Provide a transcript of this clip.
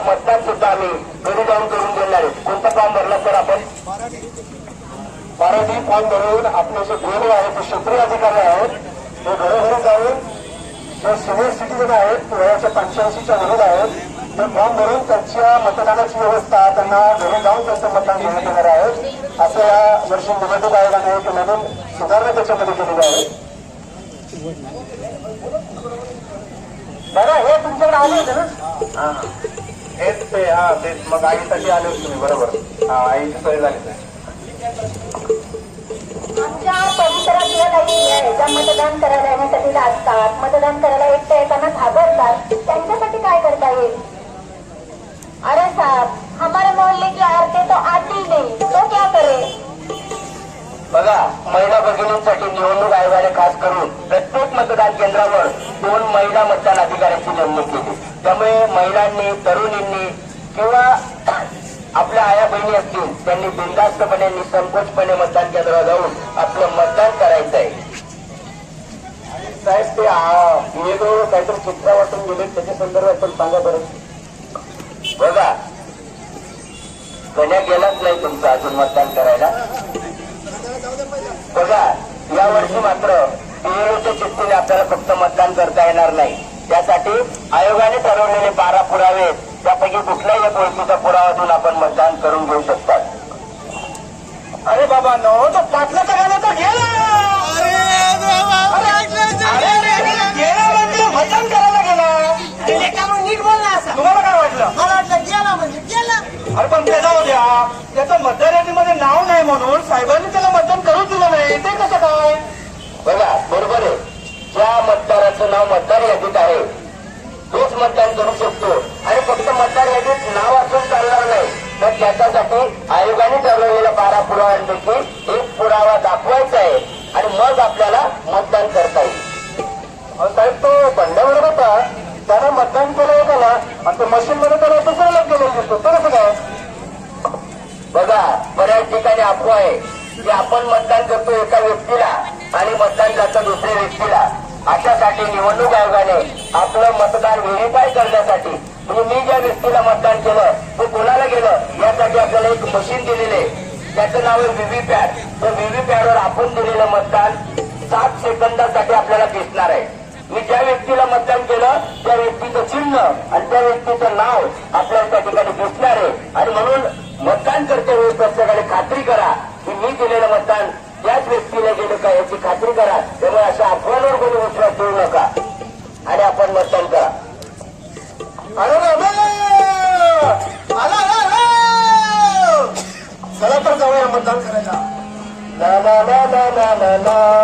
मतदान सुद्धा आम्ही घरी जाऊन करून देणार आहे कोणता फॉर्म भरला तर आपण? मराठी फॉर्म भरून आपले जे गोरे आहेत ते क्षेत्रीय अधिकारी आहेत ते घरोघरी जाऊन जे सिनियर सिटीजन आहेत वयाच्या पंच्याऐंशीच्या विरोध आहेत ते फॉर्म भरून त्यांच्या मतदानाची व्यवस्था त्यांना घरी जाऊन त्यांचं मतदान घेण्यात येणार आहे. असं या वर्षी निवडणूक आयोगाने एक नवीन सुधारणा त्याच्यामध्ये केलेली आहे. बरं हे तुमच्याकडे आले होते ना? हेच ते हा तेच. मग आईसाठी आले होते तुम्ही बरोबर. हा आईची सोय झाली आमच्या आहे ज्या मतदान करायला येण्यासाठी लाजतात. मतदान करायला एकट्या येताना घाबरतात. त्यांच्यासाठी काय करता येईल? अरे साहब हमारे मोहल्ले की औरतें तो आती ही नहीं. तो क्या करे? बघा महिला भगिनींसाठी निवडणूक आयोगाने खास करून प्रत्येक मतदान केंद्रावर दोन महिला मतदान अधिकाऱ्यांची नेमणूक केली. त्यामुळे महिलांनी तरुणींनी किंवा आपल्या आया बहिणी असतील त्यांनी बिनधास्तपणे निसंकोचपणे मतदान केंद्रावर जाऊन आपलं मतदान करायचं आहे. साहेब ते हे जो काहीतरी चित्र वाटून गेले त्याच्या संदर्भात पण सांगा बरं. बघा कन्या गेलाच नाही तुमचं अजून मतदान करायला. बघा या वर्षी मात्र पीएलओच्या चिठ्ठीने आपल्याला फक्त मतदान करता येणार नाही. त्यासाठी आयोगाने ठरवलेले बारा पुरावे त्यापैकी कुठल्याही एक गोष्टीचा पुरावा देऊन आपण मतदान करून घेऊ शकतात अरे बाबा नो तो पाटलाचा गाणं तर गेला म्हणजे मतदान करायला गेला. तुम्हाला काय वाटलं? मला वाटलं गेला म्हणजे गेला. अरे पण ते जाऊ द्या. त्याचं मतदार यादीमध्ये नाव नाही म्हणून साहेबांनी त्याला मतदान करू दिलं नाही. ते कसं काय? बघा बरोबर आहे. ज्या मतदाराचं नाव मतदार यादीत आहे तोच मतदान करू शकतो आणि फक्त मतदार यादीत नाव असून चालणार नाही तर त्याच्यासाठी आयोगाने ठरवलेला बारा पुराव्यांपैकी एक पुरावा दाखवायचा आहे आणि मग आपल्याला मतदान करता येईल. हो साहेब तो बंडावर होता. त्यानं मतदान केलं होतं ना. आणि तो मशीन मध्ये त्याला दुसऱ्याला लोक दिसतो तर कसं काय बघा बऱ्याच ठिकाणी अफवा आहे की आपण मतदान करतो एका व्यक्तीला आणि मतदान जातं दुसऱ्या व्यक्तीला. अशासाठी निवडणूक आयोगाने आपलं मतदान व्हेरीफाय करण्यासाठी म्हणजे मी ज्या व्यक्तीला मतदान केलं ते कोणाला गेलं यासाठी आपल्याला एक मशीन दिलेलं आहे. त्याचं नाव आहे व्हीव्हीपॅट. त्या व्हीव्हीपॅटवर आपण दिलेलं मतदान सात सेकंदासाठी आपल्याला दिसणार आहे. मी ज्या व्यक्तीला मतदान केलं त्या व्यक्तीचं चिन्ह आणि त्या व्यक्तीचं नाव आपल्याला त्या ठिकाणी दिसणार आहे. आणि म्हणून मतदान करते वेळी प्रत्येकाने खात्री करा की मी केलेलं मतदान त्याच व्यक्तीला गेलं का याची खात्री करा. त्यामुळे अशा अफवांवर कोणी विश्वास ठेवू नका. आणि आपण मतदान करा. चला तर जाऊया मतदान